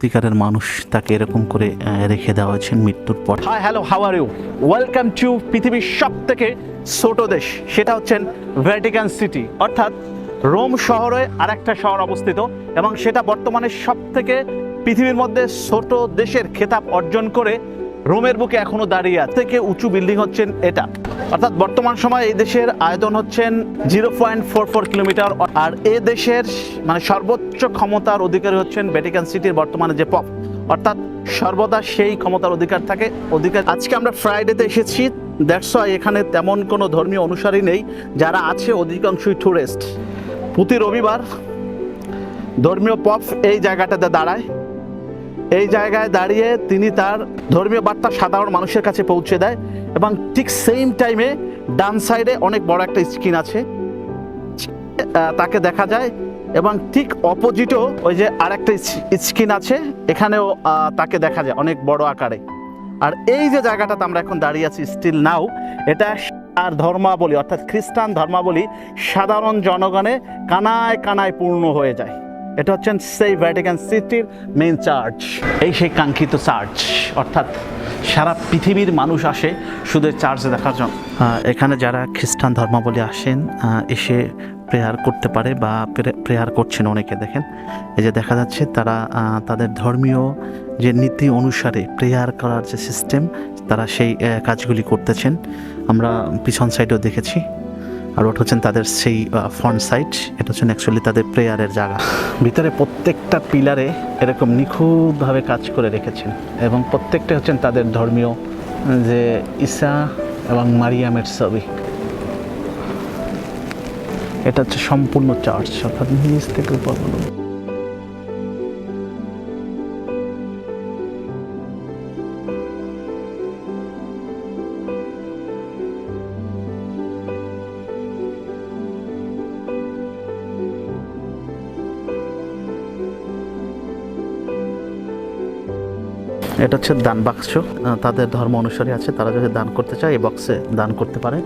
সত্যিকারের মানুষ তাকে এরকম করে রেখে দেওয়া হয়েছে মৃত্যুর পর। Hi hello how are you welcome to পৃথিবীর সব থেকে ছোট দেশ। সেটা হচ্ছেন ভ্যাটিকান সিটি অর্থাৎ রোম শহরে আরেকটা শহর অবস্থিত এবং সেটা বর্তমানে সব থেকে পৃথিবীর মধ্যে ছোট দেশের খেতাব অর্জন করে রোমের বুকে এখনও দাঁড়িয়ে আছে। থেকে উঁচু বিল্ডিং হচ্ছেন এটা। অর্থাৎ বর্তমান সময় এই দেশের আয়তন হচ্ছেন zero point four four kilometre. আর এ দেশের মানে সর্বোচ্চ ক্ষমতার অধিকারী হচ্ছেন ভ্যাটিকান সিটির বর্তমানে যে পপ। অর্থাৎ সর্বদা সেই ক্ষমতার অধিকার থাকে। অধিকার আজকে আমরা ফ্রাইডেতে এসেছি। দ্যাটস এখানে তেমন কোনো ধর্মীয় অনুসারী নেই। যারা আছে অধিকাংশই টুরিস্ট প্রতি রবিবার ধর্মীয় পপ এই জায়গাটাতে দাঁড়ায়। এই জায়গায় দাঁড়িয়ে তিনি তার ধর্মীয় বার্তা সাধারণ মানুষের কাছে পৌঁছে দেয় এবং ঠিক সেম টাইমে ডান সাইডে অনেক বড় একটা স্ক্রিন আছে। তাকে দেখা যায় এবং ঠিক অপোজিটও ওই যে আরেকটা স্ক্রিন আছে, এখানেও তাকে দেখা যায় অনেক বড় আকারে। আর এই যে জায়গাটাতে আমরা এখন দাঁড়িয়ে আছি স্টিল নাও এটা আর ধর্মাবলী, অর্থাৎ খ্রিস্টান ধর্মাবলী সাধারণ জনগণে কানায় কানায় পূর্ণ হয়ে যায়। এটা হচ্ছেন সেই ভ্যাটিকান সিটির মেইন চার্চ এই সেই কাঙ্ক্ষিত চার্চ অর্থাৎ সারা পৃথিবীর মানুষ আসে শুধু চার্চ দেখার জন্য। এখানে যারা খ্রিস্টান ধর্মাবলী আসেন এসে প্রেয়ার করতে পারে বা প্রেয়ার করছেন অনেকে, দেখেন। এই যে দেখা যাচ্ছে তারা তাদের ধর্মীয় যে নীতি অনুসারে প্রেয়ার করার যে সিস্টেম তারা সেই কাজগুলি করতেছেন। আমরা পিছন সাইডেও দেখেছি। আর ওটা হচ্ছেন তাদের সেই ফ্রন্ট সাইড এটা হচ্ছেন অ্যাকচুয়ালি তাদের প্রেয়ারের জায়গা। ভিতরে প্রত্যেকটা পিলারে এরকম নিখুঁতভাবে কাজ করে রেখেছেন এবং প্রত্যেকটা হচ্ছেন তাদের ধর্মীয়, যে ঈসা এবং মারিয়ামের ছবি। এটা হচ্ছে সম্পূর্ণ চার্চ অর্থাৎ নিজ থেকে উপর এটা হচ্ছে দান বাক্স। তাদের ধর্ম অনুসারী আছে, তারা যদি দান করতে চায়, এই বক্সে দান করতে পারে।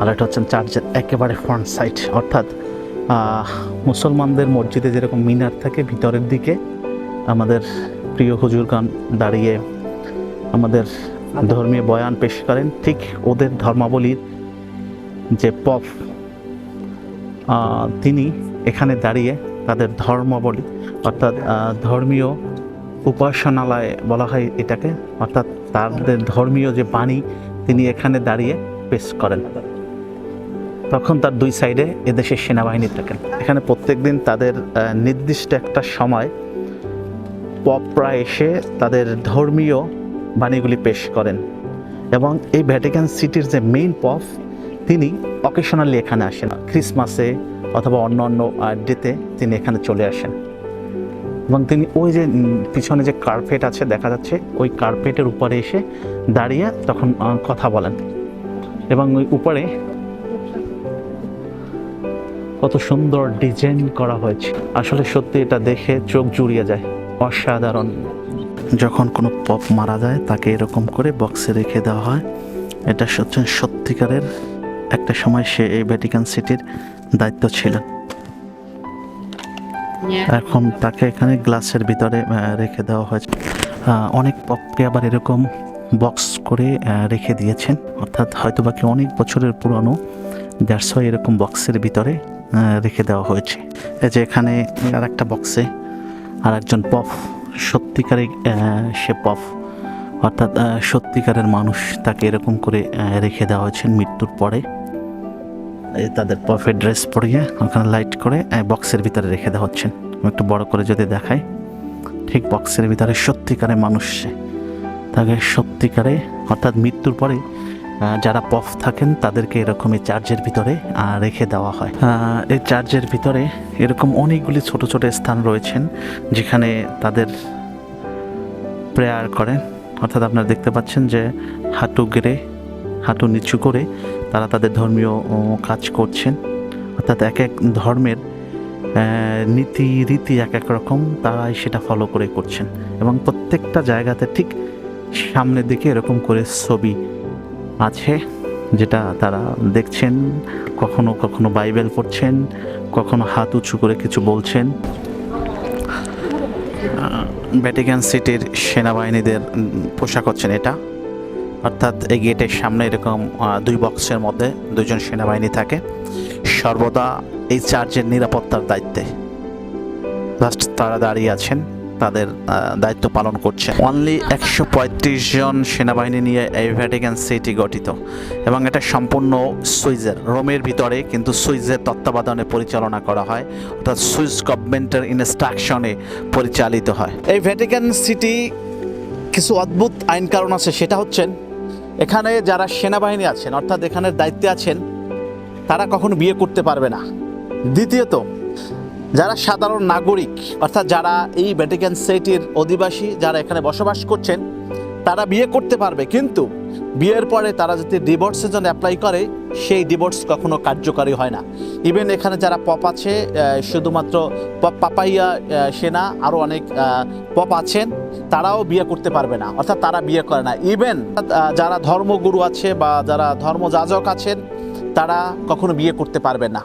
আর এটা হচ্ছে চার্চের একেবারে ফ্রন্ট সাইড অর্থাৎ মুসলমানদের মসজিদে যেরকম মিনার থাকে ভিতরের দিকে, আমাদের প্রিয় হুজুরগান দাঁড়িয়ে আমাদের ধর্মীয় বয়ান পেশ করেন, ঠিক ওদের ধর্মাবলীর যে পপ তিনি এখানে দাঁড়িয়ে তাদের ধর্মাবলী, অর্থাৎ ধর্মীয় উপাসনালয় বলা হয় এটাকে, অর্থাৎ তাদের ধর্মীয় যে বাণী তিনি এখানে দাঁড়িয়ে পেশ করেন। তখন তার দুই সাইডে এদেশের সেনাবাহিনী থাকেন এখানে প্রত্যেকদিন তাদের নির্দিষ্ট একটা সময় পপরা এসে তাদের ধর্মীয় বাণীগুলি পেশ করেন। এবং এই ভ্যাটিকান সিটির যে মেইন পপ তিনি অকেশনালি এখানে আসেন। ক্রিসমাসে অথবা অন্য অন্য ডেতে তিনি এখানে চলে আসেন। এবং তিনি ওই যে পিছনে যে কার্পেট আছে দেখা যাচ্ছে, ওই কার্পেটের উপরে এসে দাঁড়িয়ে তখন কথা বলেন। এবং ওই উপরে কত সুন্দর ডিজাইন করা হয়েছে। আসলে সত্যি এটা দেখে চোখ জুড়িয়ে যায়। অসাধারণ। যখন কোনো পপ মারা যায়, তাকে এরকম করে বক্সে রেখে দেওয়া হয়, এটা সত্যি সত্যিকারের একটা সময় সে এই ভ্যাটিকান সিটির দায়িত্ব ছিলেন এখন তাকে এখানে গ্লাসের ভিতরে রেখে দেওয়া হয়েছে। অনেক পপকে আবার এরকম বক্স করে রেখে দিয়েছেন। অর্থাৎ হয়তো বাকি অনেক বছরের পুরনো দেড়শো এরকম বক্সের ভিতরে রেখে দেওয়া হয়েছে। এই যে এখানে আর একটা বক্সে আর একজন পপ সত্যিকারের সে পপ অর্থাৎ সত্যিকারের মানুষ তাকে এরকম করে রেখে দেওয়া হয়েছে মৃত্যুর পরে। তাদের পফের ড্রেস পরিয়ে ওখানে লাইট করে বক্সের ভিতরে রেখে দেওয়া হচ্ছেন একটু বড় করে যদি দেখাই, ঠিক বক্সের ভিতরে সত্যিকারে মানুষ সে। তাকে সত্যিকারে, অর্থাৎ মৃত্যুর পরে যারা পফ থাকেন, তাদেরকে এরকম এই চার্জের ভিতরে রেখে দেওয়া হয়। এই চার্জের ভিতরে এরকম অনেকগুলি ছোট ছোট স্থান রয়েছেন, যেখানে তাদের প্রেয়ার করেন। অর্থাৎ আপনারা দেখতে পাচ্ছেন যে হাঁটু গেড়ে, হাঁটু নিচু করে তারা তাদের ধর্মীয় কাজ করছেন। অর্থাৎ এক এক ধর্মের নীতি, রীতি এক এক রকম তারাই সেটা ফলো করে করছেন। এবং প্রত্যেকটা জায়গাতে ঠিক সামনের দিকে এরকম করে ছবি আছে, যেটা তারা দেখছেন, কখনো কখনো বাইবেল পড়ছেন, কখনো হাত উঁচু করে কিছু বলছেন। ভ্যাটিকান সিটির সেনাবাহিনীদের পোশাক হচ্ছেন এটা। অর্থাৎ এই গেটের সামনে এরকম দুই বক্সের মধ্যে দুজন সেনাবাহিনী থাকে। সর্বদা এই চার্জের নিরাপত্তার দায়িত্বে। জাস্ট তারা দাঁড়িয়ে আছেন, তাদের দায়িত্ব পালন করছে। অনলি একশো পঁয়ত্রিশ জন সেনাবাহিনী নিয়ে এই ভ্যাটিকান সিটি গঠিত। এবং এটা সম্পূর্ণ সুইজের, রোমের ভিতরে কিন্তু সুইজের তত্ত্বাবধানে পরিচালনা করা হয়। অর্থাৎ সুইস গভর্নমেন্টের ইনস্ট্রাকশনে পরিচালিত হয়। এই ভ্যাটিকান সিটি কিছু অদ্ভুত আইন কারণ আছে, সেটা হচ্ছেন এখানে যারা সেনাবাহিনী আছেন, অর্থাৎ এখানের দায়িত্বে আছেন, তারা কখনো বিয়ে করতে পারবে না। দ্বিতীয়ত, যারা সাধারণ নাগরিক, অর্থাৎ যারা এই ভ্যাটিকান সিটির অধিবাসী, যারা এখানে বসবাস করছেন, তারা বিয়ে করতে পারবে। কিন্তু বিয়ের পরে তারা যদি ডিভোর্সের জন্য অ্যাপ্লাই করে, সেই ডিভোর্স কখনো কার্যকারী হয় না। ইভেন এখানে যারা পপ আছে শুধুমাত্র পপ পাপাইয়া সেনা আরও অনেক পপ আছেন তারাও বিয়ে করতে পারবে না, অর্থাৎ তারা বিয়ে করে না। ইভেন যারা ধর্মগুরু আছে বা যারা ধর্মযাজক আছেন, তারা কখনো বিয়ে করতে পারবে না।